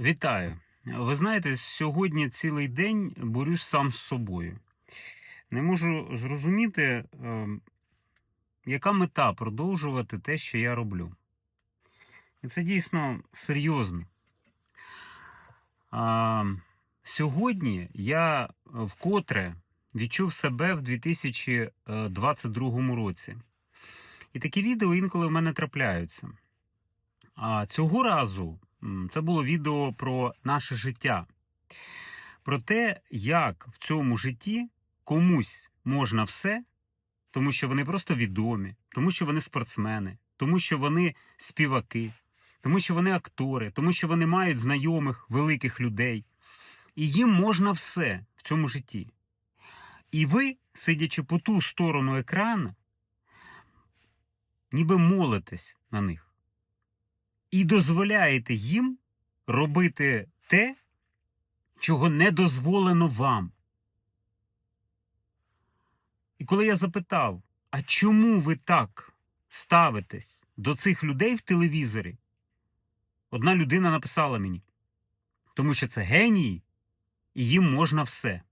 Вітаю. Ви знаєте, сьогодні цілий день борюсь сам з собою. Не можу зрозуміти, ем, яка мета продовжувати те, що я роблю. І це дійсно серйозно. А, сьогодні я вкотре відчув себе в 2022 році. І такі відео інколи в мене трапляються. А цього разу це було відео про наше життя, про те, як в цьому житті комусь можна все, тому що вони просто відомі, тому що вони спортсмени, тому що вони співаки, тому що вони актори, тому що вони мають знайомих великих людей. І їм можна все в цьому житті. І ви, сидячи по ту сторону екрану, ніби молитесь на них і дозволяєте їм робити те, чого не дозволено вам. І коли я запитав, а чому ви так ставитесь до цих людей в телевізорі? Одна людина написала мені, тому що це генії, і їм можна все.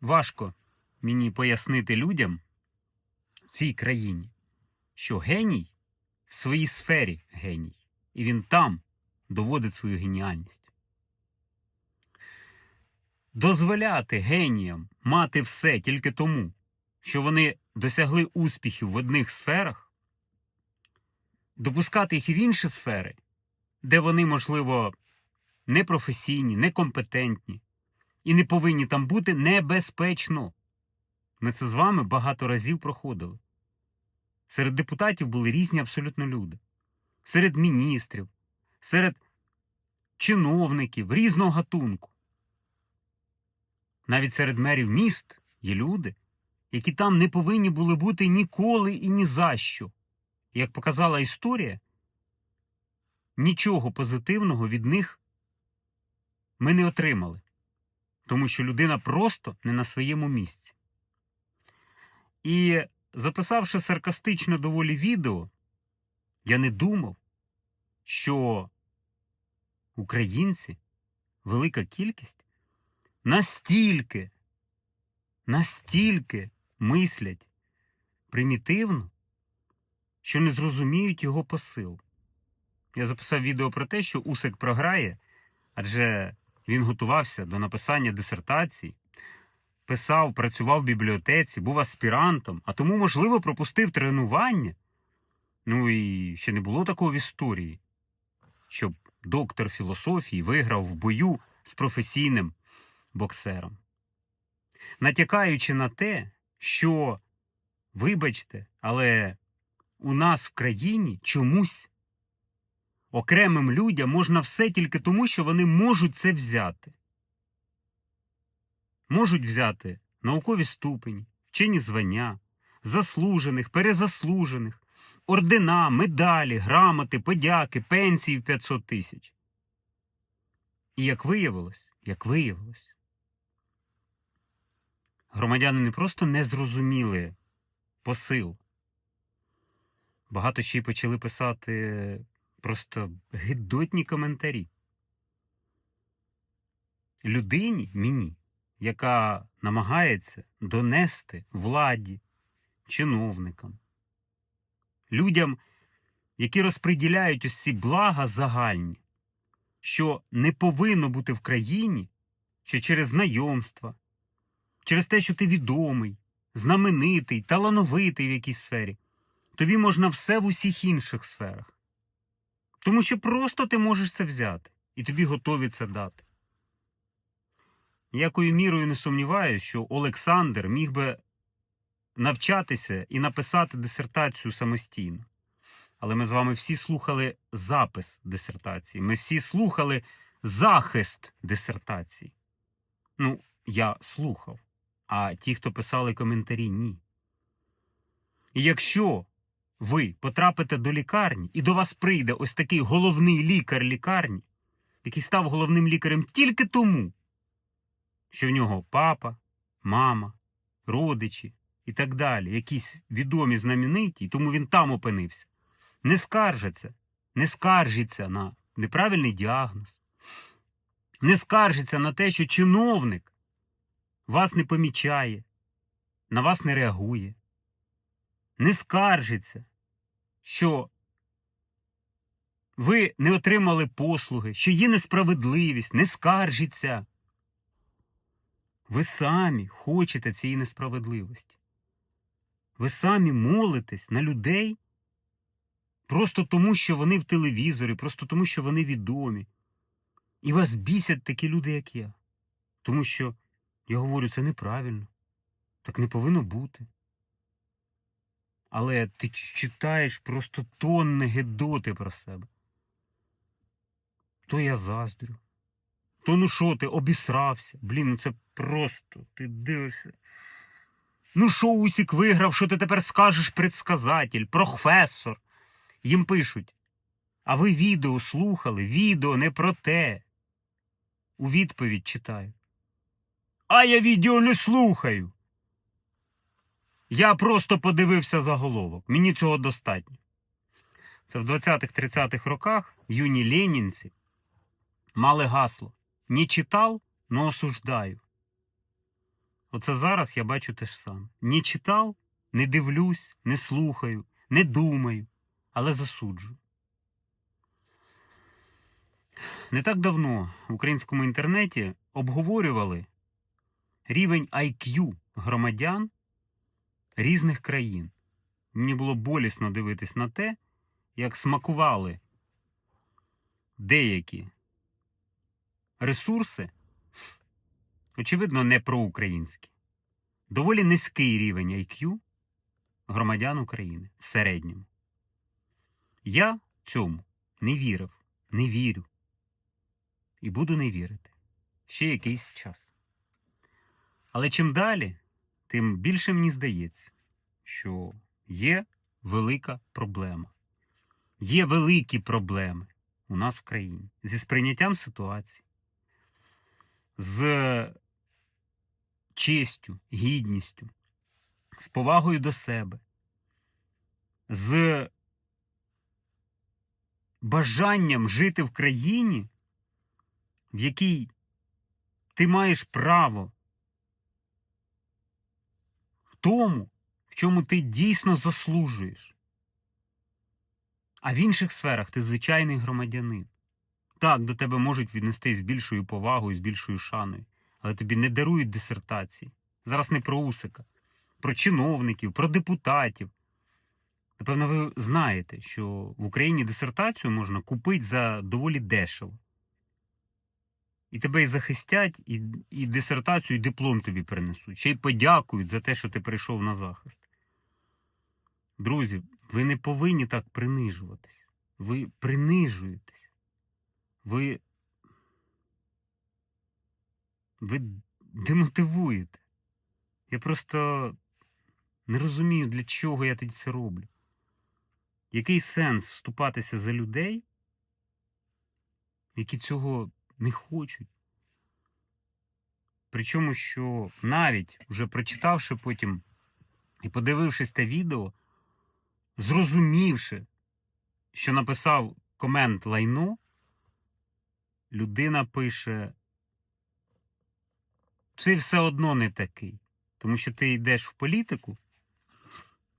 Важко мені пояснити людям в цій країні, що геній в своїй сфері геній, і він там доводить свою геніальність. Дозволяти геніям мати все тільки тому, що вони досягли успіхів в одних сферах, допускати їх і в інші сфери, де вони, можливо, непрофесійні, некомпетентні і не повинні там бути небезпечно. Ми це з вами багато разів проходили. Серед депутатів були різні абсолютно люди. Серед міністрів, серед чиновників різного гатунку. Навіть серед мерів міст є люди, які там не повинні були бути ніколи і ні за що. Як показала історія, нічого позитивного від них ми не отримали, тому що людина просто не на своєму місці. І записавши саркастичне доволі відео, я не думав, що українці, велика кількість, настільки, настільки мислять примітивно, що не зрозуміють його посил. Я записав відео про те, що Усик програє, адже він готувався до написання дисертації писав, працював в бібліотеці, був аспірантом, а тому, можливо, пропустив тренування. Ну і ще не було такого в історії, щоб доктор філософії виграв в бою з професійним боксером. Натякаючи на те, що, вибачте, але у нас в країні чомусь окремим людям можна все тільки тому, що вони можуть це взяти можуть взяти наукові ступені, вчені звання, заслужених, перезаслужених, ордена, медалі, грамоти, подяки, пенсії в 500 тисяч. І як виявилось, як виявилось, громадяни не просто не зрозуміли посил. Багато ще й почали писати просто гидотні коментарі. Людині мені яка намагається донести владі, чиновникам, людям, які розподіляють ось ці блага загальні, що не повинно бути в країні, що через знайомства, через те, що ти відомий, знаменитий, талановитий в якійсь сфері, тобі можна все в усіх інших сферах. Тому що просто ти можеш це взяти, і тобі готові це дати. Ніякою мірою не сумніваюся, що Олександр міг би навчатися і написати дисертацію самостійно. Але ми з вами всі слухали запис дисертації. Ми всі слухали захист дисертації. Ну, я слухав. А ті, хто писали коментарі, ні. І якщо ви потрапите до лікарні, і до вас прийде ось такий головний лікар лікарні, який став головним лікарем тільки тому, що в нього папа, мама, родичі і так далі, якісь відомі знамениті, тому він там опинився. не скаржаться, не скаржиться на неправильний діагноз, не скаржиться на те, що чиновник вас не помічає, на вас не реагує, не скаржиться, що ви не отримали послуги, що є несправедливість, не скаржиться. Ви самі хочете цієї несправедливості. Ви самі молитесь на людей просто тому, що вони в телевізорі, просто тому, що вони відомі. І вас бісять такі люди, як я. Тому що я говорю, це неправильно. Так не повинно бути. Але ти читаєш просто тонни гедоти про себе. То я заздрю. То ну що ти, обісрався? Блін, ну це просто. Ти дивишся. Ну що Усік виграв, що ти тепер скажеш предсказатель, професор? Їм пишуть. А ви відео слухали? Відео не про те. У відповідь читаю. А я відео не слухаю. Я просто подивився заголовок. Мені цього достатньо. Це в 20-30-х роках юні ленінці мали гасло Не читав, но осуждаю. Оце зараз я бачу те ж саме. Не читав, не дивлюсь, не слухаю, не думаю, але засуджую. Не так давно в українському інтернеті обговорювали рівень IQ громадян різних країн. Мені було болісно дивитись на те, як смакували деякі ресурси, очевидно, не проукраїнські. Доволі низький рівень IQ громадян України в середньому. Я цьому не вірив, не вірю. І буду не вірити ще якийсь час. Але чим далі, тим більше мені здається, що є велика проблема. Є великі проблеми у нас в країні зі сприйняттям ситуації, з честю, гідністю, з повагою до себе, з бажанням жити в країні, в якій ти маєш право в тому, в чому ти дійсно заслужуєш. А в інших сферах ти звичайний громадянин. Так, до тебе можуть віднестись з більшою повагою, з більшою шаною, але тобі не дарують дисертації. Зараз не про Усика, про чиновників, про депутатів. Напевно, ви знаєте, що в Україні дисертацію можна купити за доволі дешево. І тебе і захистять, і, і дисертацію, і диплом тобі принесуть. Ще й подякують за те, що ти прийшов на захист. Друзі, ви не повинні так принижуватись. Ви принижуєтесь. Ви. Ви демотивуєте. Я просто не розумію, для чого я тоді це роблю. Який сенс вступатися за людей, які цього не хочуть? Причому, що навіть вже прочитавши потім і подивившись те відео, зрозумівши, що написав комент лайно, людина пише: ти все одно не такий. Тому що ти йдеш в політику,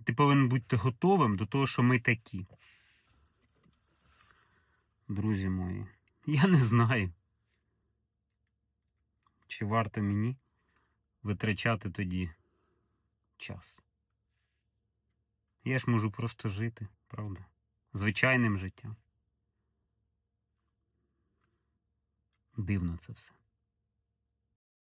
ти повинен бути готовим до того, що ми такі. Друзі мої, я не знаю, чи варто мені витрачати тоді час. Я ж можу просто жити, правда? Звичайним життям. Дивно це все.